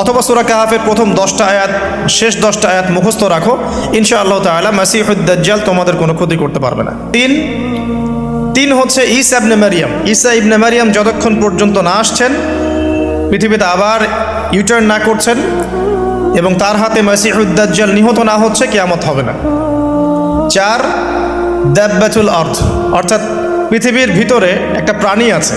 অথবা সুরা কাহাফের প্রথম দশটা আয়াত, শেষ দশটা আয়াত মুখস্থ রাখো। ইনশা আল্লাহ তালা মাসিহুদ্দাজ্জাল তোমাদের কোনো ক্ষতি করতে পারবে না। তিন তিন হচ্ছে ইসা ইবনে মারিয়াম। ইসা ইবনে মারিয়াম যতক্ষণ পর্যন্ত না আসছেন, পৃথিবীতে আবার ইউটার্ন না করছেন এবং তার হাতে মাসিহুদ্দাজ্জাল নিহত না হচ্ছে, কেয়ামত হবে না। চার, দাব্বাতুল অর্থ অর্থাৎ পৃথিবীর ভিতরে একটা প্রাণী আছে।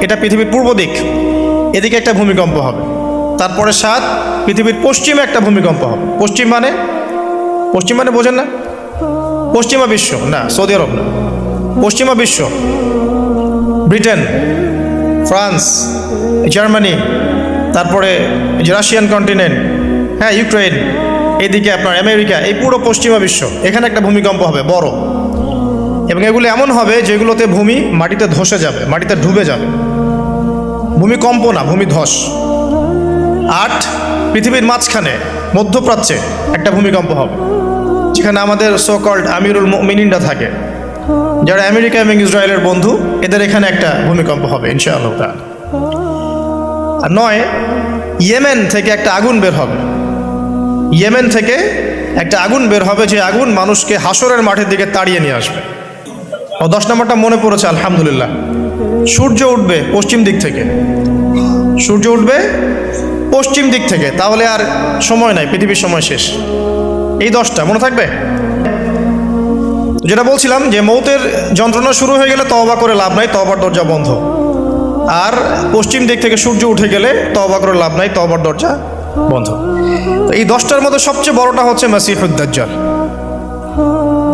এটা পৃথিবীর পূর্ব দিক, এদিকে একটা ভূমিকম্প হবে। তারপরে সাত, পৃথিবীর পশ্চিমে একটা ভূমিকম্প হবে। পশ্চিম মানে? পশ্চিম মানে বোঝেন না। পশ্চিমা বিশ্ব, না, সৌদি আরব না। পশ্চিমা বিশ্ব, ব্রিটেন, ফ্রান্স, জার্মানি, তারপরে রাশিয়ান কন্টিনেন্ট হ্যাঁ ইউক্রেন এদিকে আপনার আমেরিকা, এই পুরো পশ্চিমা বিশ্ব, এখানে একটা ভূমিকম্প হবে, বড়। এবং এগুলো এমন হবে যেগুলোতে ভূমি মাটিতে ধসে যাবে, মাটিতে ডুবে যাবে। ভূমিকম্প না ভূমি ধস। আট, পৃথিবীর মাঝখানে, মধ্যপ্রাচ্যে একটা ভূমিকম্প হবে, যেখানে আমাদের সোকল্ড আমিরুল মিনিনরা থাকে। যারা আমেরিকা এবং ইসরায়েলের বন্ধু, এদের এখানে একটা ভূমিকম্প হবে, ইনশাআল্লাহ। আর নয়, ইয়েমেন থেকে একটা আগুন বের হবে। ইয়েমেন থেকে একটা আগুন বের হবে, যে আগুন মানুষকে হাসরের মাঠের দিকে তাড়িয়ে নিয়ে আসবে। ও দশ নম্বরটা মনে পড়েছে, আলহামদুলিল্লাহ। সূর্য উঠবে পশ্চিম দিক থেকে। সূর্য উঠবে পশ্চিম দিক থেকে। তাহলে আর সময় নাই, পৃথিবীর সময় শেষ। এই দশটা, মনে থাকবে? যেটা বলছিলাম যে মৌতের যন্ত্রণা শুরু হয়ে গেলে তওবা করে লাভ নাই তবার দরজা বন্ধ। আর পশ্চিম দিক থেকে সূর্য উঠে গেলে তওবা করে লাভ নাই তবার দরজা বন্ধ। এই দশটার মধ্যে সবচেয়ে বড়টা হচ্ছে মাসিহুদ্দাজ্জাল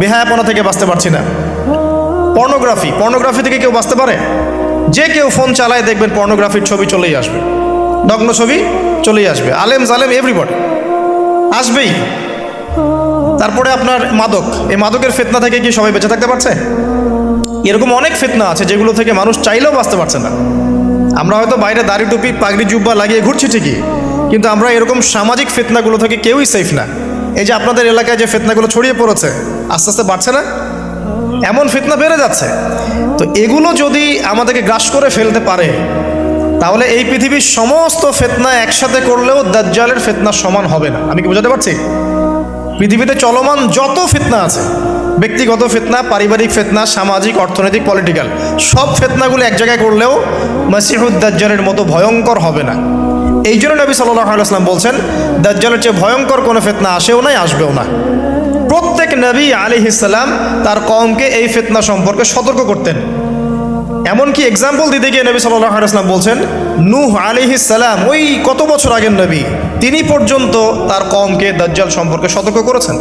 বেহায়াপনা থেকে বাঁচতে পারছি না। পর্নোগ্রাফি পর্নোগ্রাফি থেকে কেউ বাঁচতে পারে? যে কেউ ফোন চালায় দেখবেন পর্নোগ্রাফির ছবি চলেই আসবে। নগ্ন ছবি চলেই আসবে। আলেম জালেম এভরিবডি আসবেই। তারপরে আপনার মাদক। এই মাদকের ফেতনা থেকে কি সবাই বেঁচে থাকতে পারছে? এরকম অনেক ফেতনা আছে যেগুলো থেকে মানুষ চাইলেও বাঁচতে পারছে না। আমরা হয়তো বাইরে দাড়ি টুপি, পাগড়ি, জুব্বা লাগিয়ে ঘুরছি ঠিকই, কিন্তু আমরা এরকম সামাজিক ফেতনাগুলো থেকে কেউই সেফ না। এই যে আপনাদের এলাকায় যে ফেতনাগুলো ছড়িয়ে পড়েছে, আস্তে আস্তে বাড়ছে না? এমন ফিতনা বেড়ে যাচ্ছে। তো এগুলো যদি আমাদেরকে গ্রাস করে ফেলতে পারে, তাহলে এই পৃথিবীর সমস্ত ফেতনা একসাথে করলেও দাজ্জালের ফেতনা সমান হবে না। আমি কি বোঝাতে পারছি? পৃথিবীতে চলমান যত ফিতনা আছে ব্যক্তিগত ফিতনা, পারিবারিক ফিতনা, সামাজিক, অর্থনৈতিক পলিটিক্যাল সব ফিতনাগুলো এক জায়গায় করলেও মাসিহুদ দাজ্জালের মতো ভয়ঙ্কর হবে না। এই জন্য নবী সাল্লাহ বলছেন, দাজ্জালের চেয়ে ভয়ঙ্কর কোনো ফিতনা আসেও নাই আসবেও না। প্রত্যেক নবী আলী ইসাল্লাম তার কমকে এই ফিতনা সম্পর্কে সতর্ক করতেন। এমনকি এক্সাম্পল দিতে গিয়ে নবী সাল্লাহ বলছেন, নূহ আলী সালাম, ওই কত বছর আগের নবী, তিনি পর্যন্ত তার কমকে দাজ্জাল সম্পর্কে সতর্ক করেছেন।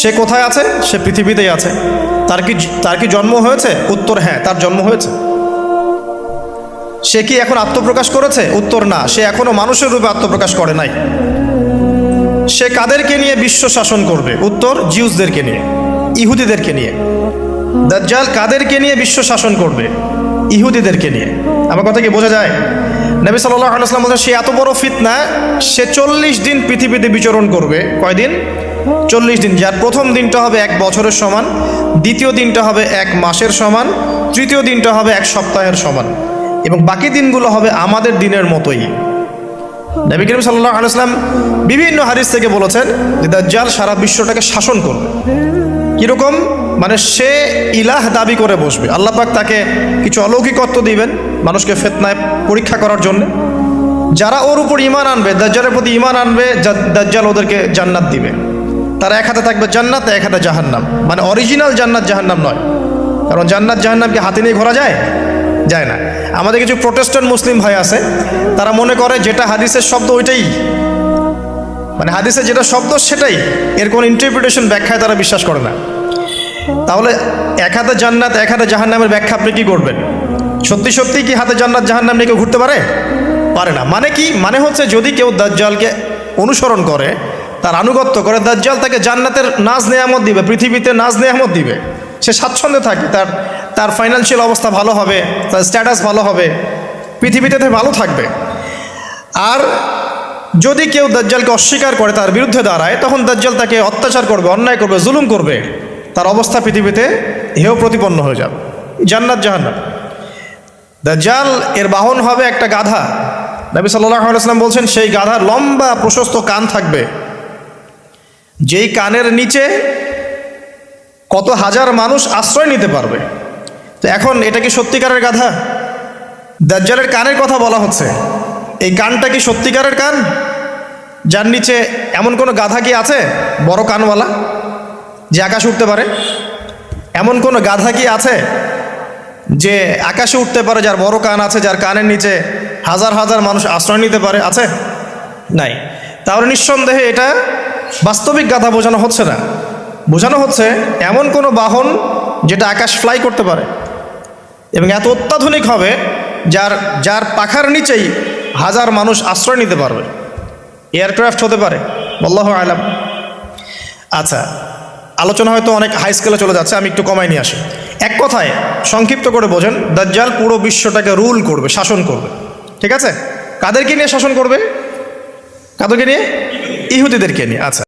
সে কোথায় আছে? সে পৃথিবীতেই আছে। তার কি তার কি জন্ম হয়েছে? উত্তর হ্যাঁ তার জন্ম হয়েছে। সে কি এখন আত্মপ্রকাশ করেছে? উত্তর না। সে এখনও মানুষের রূপে আত্মপ্রকাশ করে নাই। সে কাদেরকে নিয়ে বিশ্ব শাসন করবে? উত্তর, জিউসদেরকে নিয়ে, ইহুদিদেরকে নিয়ে। দাজ্জাল কাদেরকে নিয়ে বিশ্ব শাসন করবে? ইহুদিদেরকে নিয়ে। আমার কথা কি বোঝা যায়? নবী সাল্লাহ আলাইসলাম বলছেন, সে এত বড় ফিতনা, সে চল্লিশ দিন পৃথিবীতে বিচরণ করবে। কয়দিন? চল্লিশ দিন যার প্রথম দিনটা হবে এক বছরের সমান, দ্বিতীয় দিনটা হবে এক মাসের সমান, তৃতীয় দিনটা হবে এক সপ্তাহের সমান। এবং বাকি দিনগুলো হবে আমাদের দিনের মতোই। নবী করিম সাল্লাহ আলাইসলাম বিভিন্ন হাদিস থেকে বলেছেন যে, দাজ্জাল সারা বিশ্বটাকে শাসন করবে। কীরকম? মানে সে ইলাহ দাবি করে বসবে। আল্লাহ পাক তাকে কিছু অলৌকিকত্ব দিবেন মানুষকে ফেতনায় পরীক্ষা করার জন্য। যারা ওর উপর ইমান আনবে, দাজ্জালের প্রতি ইমান আনবে দাজ্জাল ওদেরকে জান্নাত দিবে। তারা এক হাতে থাকবে জান্নাত, এক হাতে জাহান্নাম। মানে অরিজিনাল জান্নাত জাহান্নাম নয়। কারণ জান্নাত জাহান্নামকে হাতে নিয়ে ঘোরা যায়? যায় না। আমাদের কিছু প্রোটেস্ট্যান্ট মুসলিম ভাই আছে, তারা মনে করে যেটা হাদিসের শব্দ ওইটাই। মানে হাদিসে যেটা শব্দ সেটাই। এর কোনো ইন্টারপ্রিটেশন ব্যাখ্যায় তারা বিশ্বাস করে না। তাহলে এক হাতে জান্নাত, এক হাতে জাহান্নামের ব্যাখ্যা আপনি কি করবেন? সত্যি সত্যি কি হাতে জান্নাত, জাহান্নাম নিয়ে কেউ ঘুরতে পারে? পারে না। মানে কি? মানে হচ্ছে যদি কেউ দাজ্জালকে অনুসরণ করে তার আনুগত্য করে দাজ্জাল তাকে জান্নাতের নাজ নেয়ামত দিবে, পৃথিবীতে নাজ নেয়ামত দিবে। সে স্বাচ্ছন্দ্যে থাকে তার তার ফাইন্যান্সিয়াল অবস্থা ভালো হবে, তার স্ট্যাটাস ভালো হবে, পৃথিবীতে ভালো থাকবে। আর যদি কেউ দাজ্জালকে অস্বীকার করে তার বিরুদ্ধে দাঁড়ায়, তখন দাজ্জাল তাকে অত্যাচার করবে, অন্যায় করবে, জুলুম করবে। তার অবস্থা পৃথিবীতে হেয় প্রতিপন্ন হয়ে যাবে। জান্নাত জাহান্নাত দাজ্জাল এর বাহন হবে একটা গাধা। নবী সাল্লাহ আলাইসলাম বলছেন, সেই গাধার লম্বা প্রশস্ত কান থাকবে। যেই কানের নিচে কত হাজার মানুষ আশ্রয় নিতে পারবে। তো এখন এটা কি সত্যিকারের গাধা? দাজ্জালের কানের কথা বলা হচ্ছে। এই কানটা কি সত্যিকারের কান? যার নিচে এমন কোনো গাধা কি আছে? বড় কানওয়ালা, যে আকাশে উঠতে পারে? এমন কোনো গাধা কি আছে, যে আকাশে উঠতে পারে, যার বড় কান আছে, যার কানের নিচে হাজার হাজার মানুষ আশ্রয় নিতে পারে? আছে? নাই। তাহলে নিঃসন্দেহে এটা বাস্তবিক গাধা বোঝানো হচ্ছে না। বোঝানো হচ্ছে এমন কোনো বাহন যেটা আকাশ ফ্লাই করতে পারে। এবং এত অত্যাধুনিক হবে যার যার পাখার নিচেই হাজার মানুষ আশ্রয় নিতে পারবে। এয়ারক্রাফট হতে পারে বল্লাহ আলাম। আচ্ছা আলোচনা হয়তো অনেক হাই স্কেলে চলে যাচ্ছে, আমি একটু কমাই নিয়ে আসি। এক কথায়, সংক্ষিপ্ত করে বোঝেন, দাজ্জাল পুরো বিশ্বটাকে রুল করবে, শাসন করবে। ঠিক আছে? কাদেরকে নিয়ে শাসন করবে? কাদেরকে নিয়ে? ইহুদিদেরকে নিয়ে। আচ্ছা।